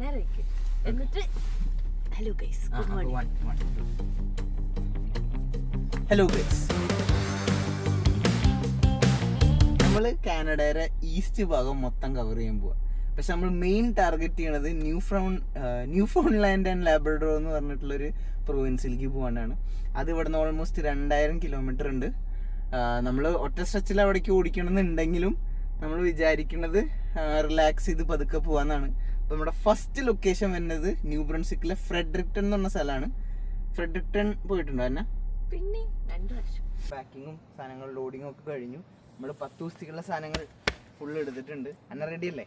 നേരെ. എന്നിട്ട് hello guys good morning hello guys നമ്മൾ കാനഡയുടെ ഈസ്റ്റ് ഭാഗം മൊത്തം കവർ ചെയ്യാൻ പോവാ. പക്ഷെ നമ്മൾ മെയിൻ ടാർഗറ്റ് ചെയ്യണത് new ഫ്രൗൺ Newfoundland and Labrador എന്ന് പറഞ്ഞിട്ടുള്ളൊരു പ്രൊവിൻസിലേക്ക് പോകാനാണ് അത് ഇവിടുന്ന് ഓൾമോസ്റ്റ് രണ്ടായിരം കിലോമീറ്റർ ഉണ്ട്. നമ്മൾ ഒറ്റ സ്ട്രെച്ചിൽ അവിടേക്ക് ഓടിക്കണമെന്നുണ്ടെങ്കിലും നമ്മൾ വിചാരിക്കുന്നത് റിലാക്സ് ചെയ്ത് പതുക്കെ പോകാന്നാണ് അപ്പോൾ നമ്മുടെ ഫസ്റ്റ് ലൊക്കേഷൻ വരുന്നത് ന്യൂ ബ്രൺസിക്കിലെ ഫ്രെഡറിക്ടൺ എന്ന് പറഞ്ഞ സ്ഥലമാണ്. ഫ്രെഡറിക്ടൺ പോയിട്ടുണ്ടോ എന്നാ പിന്നെ രണ്ടു വർഷം. പാക്കിങ്ങും സാധനങ്ങൾ ലോഡിങ്ങും ഒക്കെ കഴിഞ്ഞു. നമ്മൾ പത്ത് ദിവസത്തേക്കുള്ള സാധനങ്ങൾ ഫുൾ എടുത്തിട്ടുണ്ട്. അന്ന റെഡി അല്ലേ?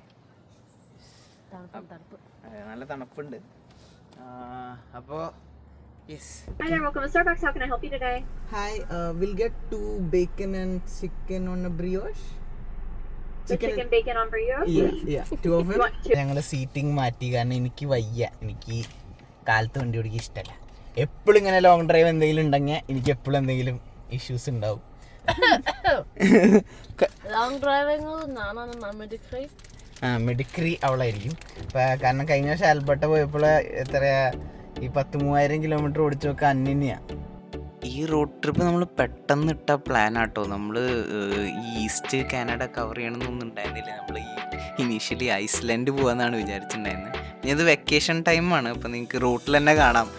തണുപ്പ് തണുപ്പ്. നല്ല തണുപ്പുണ്ട്. അപ്പോൾ yes Hi there, welcome to Starbucks. How can I help you today? Hi will get to bacon and chicken on a brioche chicken on a brioche. ഞങ്ങളുടെ സീറ്റിംഗ് മാറ്റി. കാരണം എനിക്ക് വയ്യ. എനിക്ക് കാലത്ത് വണ്ടി ഓടിക്കാൻ ഇഷ്ടമല്ല എപ്പോഴും ഇങ്ങനെ ലോങ് ഡ്രൈവ് എന്തെങ്കിലും ഉണ്ടെങ്കിൽ എനിക്ക് എപ്പോഴും എന്തെങ്കിലും ഇഷ്യൂസ് ഉണ്ടാവും. ലോങ് ഡ്രൈവിംഗ് ആ മെഡിക്രി അവളായിരിക്കും. ഇപ്പം കാരണം കഴിഞ്ഞ വർഷം ആൽബർട്ട പോയപ്പോൾ എത്രയാ? ഈ പത്ത് മൂവായിരം കിലോമീറ്റർ ഓടിച്ചു നോക്കാൻ അന്യനെയാണ് ഈ റോഡ് ട്രിപ്പ് നമ്മൾ പെട്ടെന്ന് ഇട്ട പ്ലാൻ ആട്ടോ. നമ്മൾ ഈസ്റ്റ് കാനഡ കവർ ചെയ്യണമെന്നൊന്നും ഉണ്ടായിരുന്നില്ല. നമ്മൾ ഈ ഇനീഷ്യലി ഐസ്ലൻഡ് പോകാമെന്നാണ് വിചാരിച്ചിട്ടുണ്ടായിരുന്നത് ഇനി അത് വെക്കേഷൻ ടൈമാണ് അപ്പം നിങ്ങൾക്ക് റൂട്ടിൽ തന്നെ കാണാം.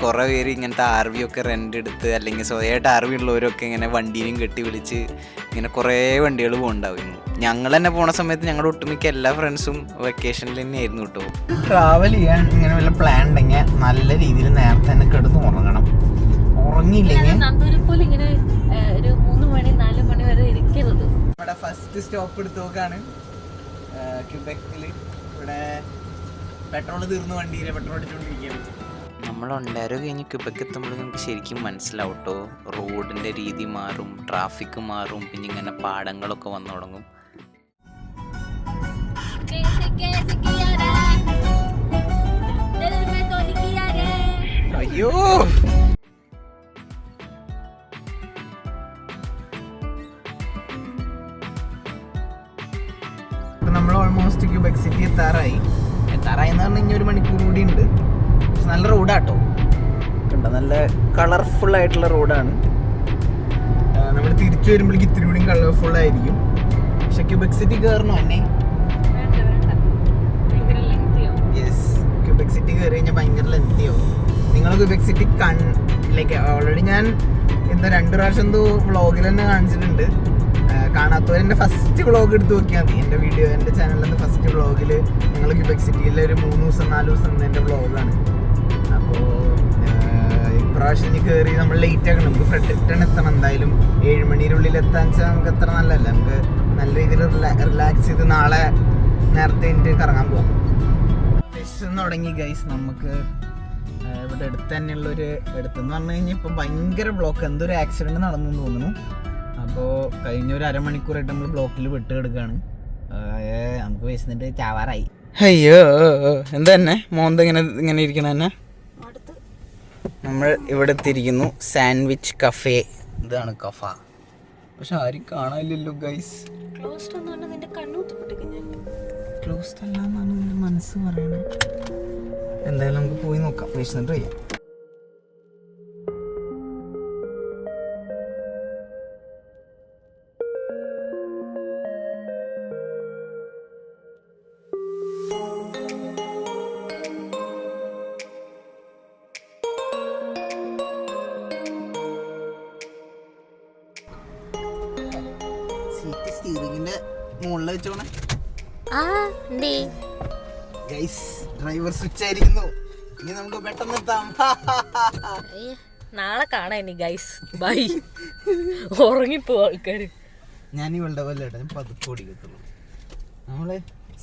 കുറേ പേര് ഇങ്ങനത്തെ ആർ വി ഒക്കെ റെന്റ് എടുത്ത് അല്ലെങ്കിൽ സ്വയമായിട്ട് ആർ വി ഉള്ളവരൊക്കെ ഇങ്ങനെ വണ്ടിയിലും കെട്ടി വിളിച്ച് ഇങ്ങനെ കുറേ വണ്ടികൾ പോകണ്ടാവും ഞങ്ങൾ തന്നെ പോണ സമയത്ത് ഞങ്ങളുടെ ഒട്ടുമിക്ക എല്ലാ ഫ്രണ്ട്സും വെക്കേഷനിൽ തന്നെയായിരുന്നു കേട്ടോ ട്രാവൽ ചെയ്യാൻ ഇങ്ങനെ വല്ല പ്ലാൻ ഉണ്ടെങ്കിൽ നല്ല രീതിയിൽ നേരത്തെ തന്നെ കിടന്ന് ഉറങ്ങണം. ഉറങ്ങിയില്ലെങ്കിൽ നന്ദൂരി പോലെ ഇങ്ങനെ ഒരു മൂന്ന് മണി നാല് മണി വരെ ഇരിക്കരുത്. നമ്മുടെ ഫസ്റ്റ് സ്റ്റോപ്പ് എടുത്ത് നോക്കാണ്. ക്യൂബെക്കിൽ ഇവിടെ പെട്രോൾ തീർന്നു വണ്ടിയിലെ പെട്രോൾ അടിച്ചുകൊണ്ടിരിക്കുകയാണ് നമ്മൾ ഒണ്ടാരോ കഴിഞ്ഞ് ക്യുബക്ക് എത്തുമ്പോൾ നമുക്ക് ശരിക്കും മനസ്സിലാവും കേട്ടോ റോഡിന്റെ രീതി മാറും ട്രാഫിക് മാറും പിന്നെ ഇങ്ങനെ പാടങ്ങളൊക്കെ വന്നു തുടങ്ങും. അയ്യോ! എത്താറായി എന്ന് പറഞ്ഞാൽ ഇനി ഒരു മണിക്കൂർ കൂടി ഉണ്ട്. നല്ല റോഡാട്ടോ. കണ്ട? നല്ല കളർഫുൾ ആയിട്ടുള്ള റോഡാണ്. നമ്മൾ തിരിച്ചു വരുമ്പോഴേക്ക് ഇത്തിരി കൂടി കളർഫുൾ ആയിരിക്കും. പക്ഷെ ക്യൂബിക് സിറ്റി കയറണോ എന്നെ യെസ് ക്യൂബെക് സിറ്റി കയറി കഴിഞ്ഞാൽ ഭയങ്കര ലെങ്തിയാവും നിങ്ങൾ ക്യൂബിക് സിറ്റി കൺ ലൈക്ക് ഓൾറെഡി ഞാൻ എന്താ രണ്ട് പ്രാവശ്യം എന്തോ വ്ളോഗിൽ തന്നെ കാണിച്ചിട്ടുണ്ട്. കാണാത്തവർ എന്റെ ഫസ്റ്റ് വ്ളോഗ് എടുത്ത് നോക്കിയാൽ മതി. എന്റെ വീഡിയോ എന്റെ ചാനലിന്റെ ഫസ്റ്റ് വ്ളോഗിൽ ഞങ്ങൾ ക്യൂബക് സിറ്റിയിലെ ഒരു മൂന്ന് ദിവസം നാല് ദിവസം എന്റെ വ്ളോഗാണ് അപ്പോൾ ഇപ്രാവശ്യം ഇനി കയറി നമ്മൾ ലേറ്റ് ആക്കണം. നമുക്ക് ഫ്രെഡറിക്ടൺ എത്തണം എന്തായാലും. ഏഴ് മണിയുടെ എത്താൻ വെച്ചാൽ നമുക്ക് അത്ര നല്ലതല്ല. നമുക്ക് നല്ല രീതിയിൽ റിലാക്സ് ചെയ്ത് നാളെ നേരത്തെ എനിക്ക് കറങ്ങാൻ പോകാം വിശന്ന് തുടങ്ങി ഗൈസ് നമുക്ക് ഇവിടെ അടുത്ത് തന്നെയുള്ളൊരു അടുത്തെന്ന് പറഞ്ഞു കഴിഞ്ഞാൽ ഇപ്പം ഭയങ്കര ബ്ലോക്ക് എന്തൊരു ആക്സിഡന്റ് നടന്നു തോന്നുന്നു. അപ്പോൾ കഴിഞ്ഞ ഒരു അരമണിക്കൂറായിട്ട് നമ്മൾ ബ്ലോക്കിൽ വിട്ട് കിടക്കുകയാണ് നമുക്ക് വിശന്നിട്ട് ചാവാറായി. അയ്യോ എന്താ തന്നെ മോന്ത ഇങ്ങനെ ഇങ്ങനെ ഇരിക്കണ തന്നെ നമ്മൾ ഇവിടെ എത്തിയിരിക്കുന്നു. സാൻഡ്വിച്ച് കഫേ ഇതാണ് കഫ പക്ഷെ ആരും കാണാനില്ലല്ലോ ഗൈസ് ക്ലോസ്ഡ് എന്ന് പറഞ്ഞാൽ നിന്റെ കണ്ണൂത്തി പൊട്ടിക്കും ഞാൻ. ക്ലോസ്ഡ് അല്ല എന്നാണ് എന്റെ മനസ്സ് പറയണത് എന്തായാലും നമുക്ക് പോയി നോക്കാം. വിശന്നിട്ട് വയ്യ. സ്റ്റീറിങ്ങിന്റെ മുകളിൽ വെച്ചോണേ ആ എന്തേ? ഗൈസ് ഡ്രൈവർ സ്വിച്ച് ആയിരിക്കുന്നു. ഇനി നമുക്ക് പെട്ടെന്ന് എത്താം. നാളെ കാണാം ഇനി ഗൈസ് ബൈ ഉറങ്ങിപ്പോ ആൾക്കാര്. ഞാൻ ഇവളുടെ പോലെ കേട്ടോ ഞാൻ പതുക്കെ ഓടിക്കത്തുള്ളൂ. നമ്മൾ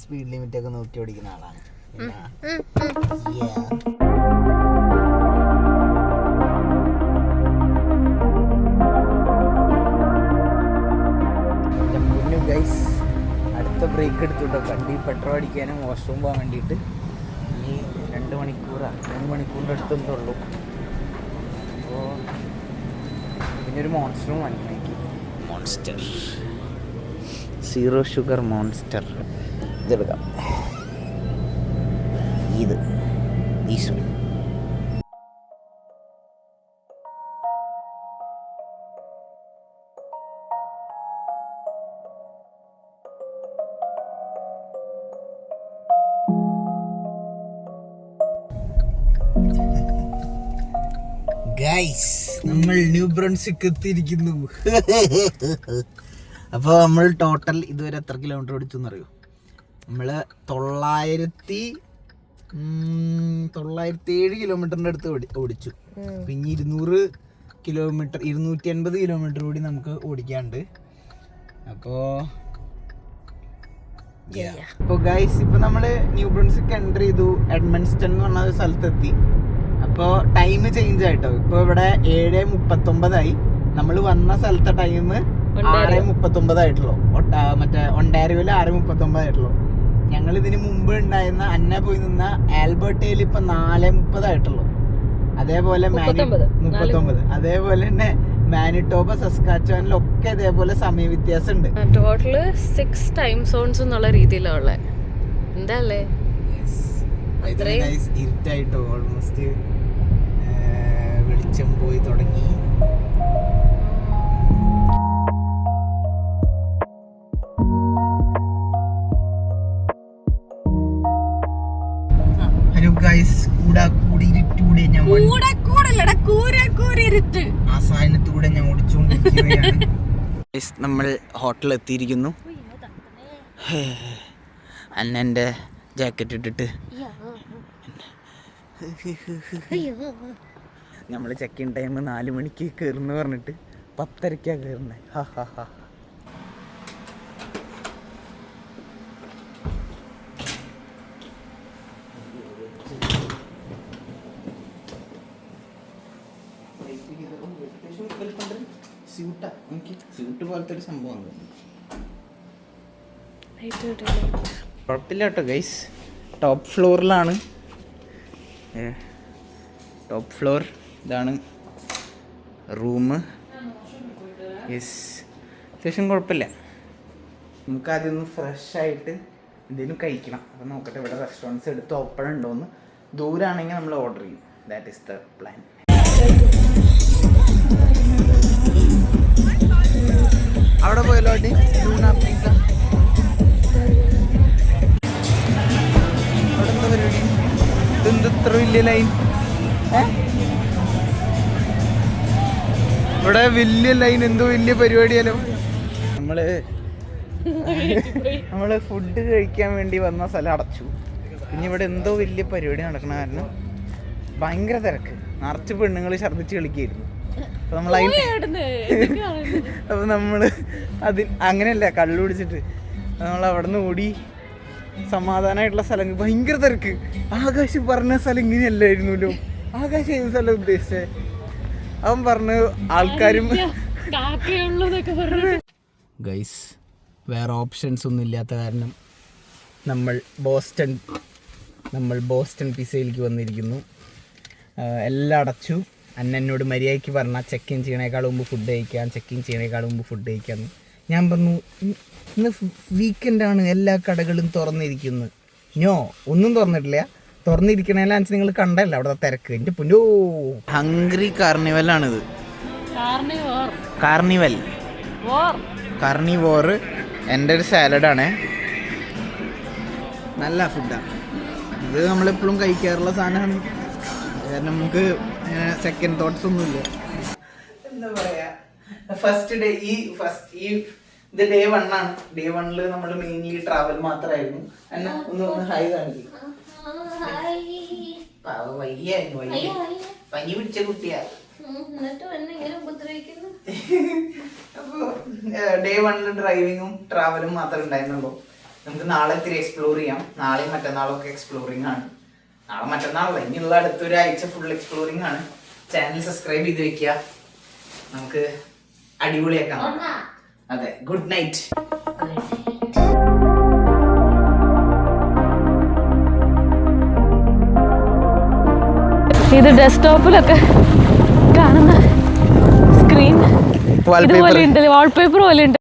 സ്പീഡ് ലിമിറ്റ് ഒക്കെ നോക്കി ഓടിക്കുന്ന ആളാണ്. ഗൈസ് അടുത്ത ബ്രേക്ക് എടുത്തുട്ടോ. വണ്ടി പെട്രോൾ അടിക്കാനും വാഷ്റൂം പോകാൻ വേണ്ടിയിട്ട്. ഈ രണ്ട് മണിക്കൂറാണ് രണ്ട് മണിക്കൂറിന്റെ അടുത്തെന്തുള്ളൂ അപ്പോൾ പിന്നെ ഒരു മോൺസ്റ്ററും വാങ്ങിക്കും മോൺസ്റ്റർ സീറോ ഷുഗർ മോൺസ്റ്റർ ഇതെടുക്കാം ഇത്. One. ഗൈസ് നമ്മൾ ന്യൂ ബ്രൺസിക്ക് എത്തിയിരിക്കുന്നു. അപ്പോൾ നമ്മൾ ടോട്ടൽ ഇതുവരെ എത്ര കിലോമീറ്റർ ഓടിച്ചു എന്നറിയോ നമ്മൾ തൊള്ളായിരത്തി തൊള്ളായിരത്തി ഏഴ് കിലോമീറ്ററിന്റെ അടുത്ത് ഓടി ഓടിച്ചു. പിന്നെ ഇരുന്നൂറ് കിലോമീറ്റർ ഇരുന്നൂറ്റി അൻപത് കിലോമീറ്റർ കൂടി നമുക്ക് ഓടിക്കാണ്ട് അപ്പോൾ അപ്പോൾ ഗൈസ് ഇപ്പോൾ നമ്മൾ ന്യൂ ബ്രൺസിക്ക് എന്റർ ചെയ്തു. എഡ്മൺസ്റ്റൺ എന്ന് പറഞ്ഞ സ്ഥലത്തെത്തി. അപ്പോൾ ടൈം ചേഞ്ച് ആയിട്ടോ. ഇപ്പോൾ ഇവിടെ ഏഴ് മുപ്പത്തൊമ്പതായി. നമ്മൾ വന്ന സ്ഥലത്തെ ടൈം ആറ് മുപ്പത്തൊമ്പതായിട്ടുള്ളൂ. മറ്റേ ഒണ്ടാരിയോയിൽ ആറ് മുപ്പത്തൊമ്പതായിട്ടുള്ളൂ. ഞങ്ങൾ ഇതിന് മുമ്പ് ഉണ്ടായിരുന്ന അന്ന പോയി നിന്ന ആൽബർട്ടയിൽ ഇപ്പൊ നാല് മുപ്പതായിട്ടുള്ളൂ. അതേപോലെ മുപ്പത്തൊമ്പത്. അതേപോലെ തന്നെ മാനിട്ടോബ സസ്കാച്ചുവാനിലൊക്കെ അതേപോലെ സമയ വ്യത്യാസം ഉണ്ട് ടോട്ടൽ സിക്സ് ടൈം സോൺസ് എന്നുള്ള രീതിയിലാണ് ഉള്ളത് എന്താ? ഇരുട്ടായിട്ടോ ഓൾമോസ്റ്റ് വെളിച്ചം പോയി തുടങ്ങി. ഹലോ ഗൈസ് കൂടാ കൂടി ഇരുട്ടൂടെ ഞാൻ വണ്ടി- കൂടെ കൂടല്ലടാ കൂര കൂരിരുട്ട് ആ സാധനത്തൂടെ ഞാൻ ഓടിച്ചുകൊണ്ടിരിക്കുകയാണ് നമ്മൾ ഹോട്ടലിൽ എത്തിയിരിക്കുന്നു അന്നെന്റെ ജാക്കറ്റ് ഇട്ടിട്ട്. നമ്മൾ ചെക്ക് ഇൻ ടൈം നാല് മണിക്ക് കയറുന്നു പറഞ്ഞിട്ട് പത്തരക്കാണ് കയറുന്നത് ഹാ ഹാ ഹാ സ്യൂട്ട് പോലത്തെ ഒരു സംഭവം കുഴപ്പമില്ല കേട്ടോ ഗൈസ് ടോപ്പ് ഫ്ലോറിലാണ് ടോപ്പ് ഫ്ലോർ ഇതാണ് റൂം യെസ് അത്യാവശ്യം കുഴപ്പമില്ല. നമുക്ക് ആദ്യം ഒന്ന് ഫ്രഷ് ആയിട്ട് എന്തെങ്കിലും കഴിക്കണം. അപ്പം നോക്കട്ടെ ഇവിടെ റെസ്റ്റോറന്റ്സ് എടുത്ത് ഓപ്പൺ ഉണ്ടോയെന്ന് ദൂരാണെങ്കിൽ നമ്മൾ ഓർഡർ ചെയ്യും. ദാറ്റ് ഈസ് ദ പ്ലാൻ അവിടെ പോയല്ലോ ലൂണ അവിടെ പരിപാടി. ഇതെന്ത് ഇത്ര വലിയ ലൈൻ ഇവിടെ വലിയ ലൈൻ എന്തോ വലിയ പരിപാടിയാലോ? നമ്മൾ നമ്മൾ ഫുഡ് കഴിക്കാൻ വേണ്ടി വന്ന സ്ഥലം അടച്ചു. പിന്നെ ഇവിടെ എന്തോ വലിയ പരിപാടി നടക്കണ കാരണം ഭയങ്കര തിരക്ക്. നിറച്ച് പെണ്ണുങ്ങൾ ഛർദ്ദിച്ച് കളിക്കായിരുന്നു. അപ്പൊ നമ്മൾ അപ്പൊ നമ്മൾ അതിൽ അങ്ങനെയല്ല കള്ളു പിടിച്ചിട്ട് നമ്മൾ അവിടെ നിന്ന് ഓടി സമാധാനമായിട്ടുള്ള സ്ഥലം. ഭയങ്കര തിരക്ക്. ആകാശ് പറഞ്ഞ സ്ഥലം ഇങ്ങനെയല്ലായിരുന്നല്ലോ. ആകാശ് ഏത് സ്ഥലം ഉദ്ദേശിച്ചേ? അവൻ പറഞ്ഞു ആൾക്കാരും ഗൈസ് വേറെ ഓപ്ഷൻസ് ഒന്നും ഇല്ലാത്ത കാരണം നമ്മൾ ബോസ്റ്റൺ നമ്മൾ ബോസ്റ്റൺ പിസയിലേക്ക് വന്നിരിക്കുന്നു. എല്ലാം അടച്ചു. അന്ന എന്നോട് മര്യാദയ്ക്ക് പറഞ്ഞാൽ ചെക്ക് ഇൻ ചെയ്യണേക്കാളും മുമ്പ് ഫുഡ് കഴിക്കാം ചെക്ക് ഇൻ ചെയ്യണേക്കാളും മുമ്പ് ഫുഡ് കഴിക്കാമെന്ന് ഞാൻ പറഞ്ഞു "ഇ- ഇന്ന് വീക്കെൻഡാണ് എല്ലാ കടകളും തുറന്നിരിക്കുന്നത്. ഞോ ഒന്നും തുറന്നിട്ടില്ല. തുറന്നിരിക്കണേലാണെന്ന് നിങ്ങൾ കണ്ടല്ല അവിടെ തിരക്ക്. എന്റെ പൊന്നോ. ഹംഗ്രി കാർണിവൽ കാർണിവലാണിത് കാർണിവൽ കാർണിവോർ എന്റെ ഒരു സാലഡാണേ നല്ല ഫുഡാണ് ഇത് നമ്മളെപ്പോഴും കഴിക്കാറുള്ള സാധനമാണ്. കാരണം നമുക്ക് സെക്കൻഡ് തോട്ട്സ് ഒന്നുമില്ല. എന്താ പറയാ? ഫസ്റ്റ് ഡേ ഈ ഫസ്റ്റ് ഈ ഇത് ഡേ വൺ ആണ്. ഡേ വണ്ണിൽ നമ്മൾ മെയിൻലി ട്രാവൽ മാത്രമായിരുന്നു അന്ന ഒന്ന് ഒന്ന് ഹൈ കാണിക്കും വയ്യായിരുന്നു വയ്യ. പനി പിടിച്ച കുട്ടിയാ. അപ്പോൾ ഡേ വണ്ണിൽ ഡ്രൈവിങ്ങും ട്രാവലും മാത്രമേ ഉണ്ടായിരുന്നുള്ളൂ. നമുക്ക് നാളെ ഇത്തിരി എക്സ്പ്ലോർ ചെയ്യാം. നാളെയും മറ്റന്നാളൊക്കെ എക്സ്പ്ലോറിംഗ് ആണ്. നാളെ മറ്റന്നാളല്ല ഇനിയുള്ള അടുത്തൊരു ആഴ്ച ഫുൾ എക്സ്പ്ലോറിംഗ് ആണ്. ചാനൽ സബ്സ്ക്രൈബ് ചെയ്ത് വെക്കുക നമുക്ക് അടിപൊളിയാക്കാം. അതെ ഗുഡ് നൈറ്റ് ഇത് ഡെസ്ക്ടോപ്പിലൊക്കെ കാണുന്ന സ്ക്രീൻ ഇതുപോലെ ഉണ്ട് വാൾപേപ്പർ പോലെ ഉണ്ട്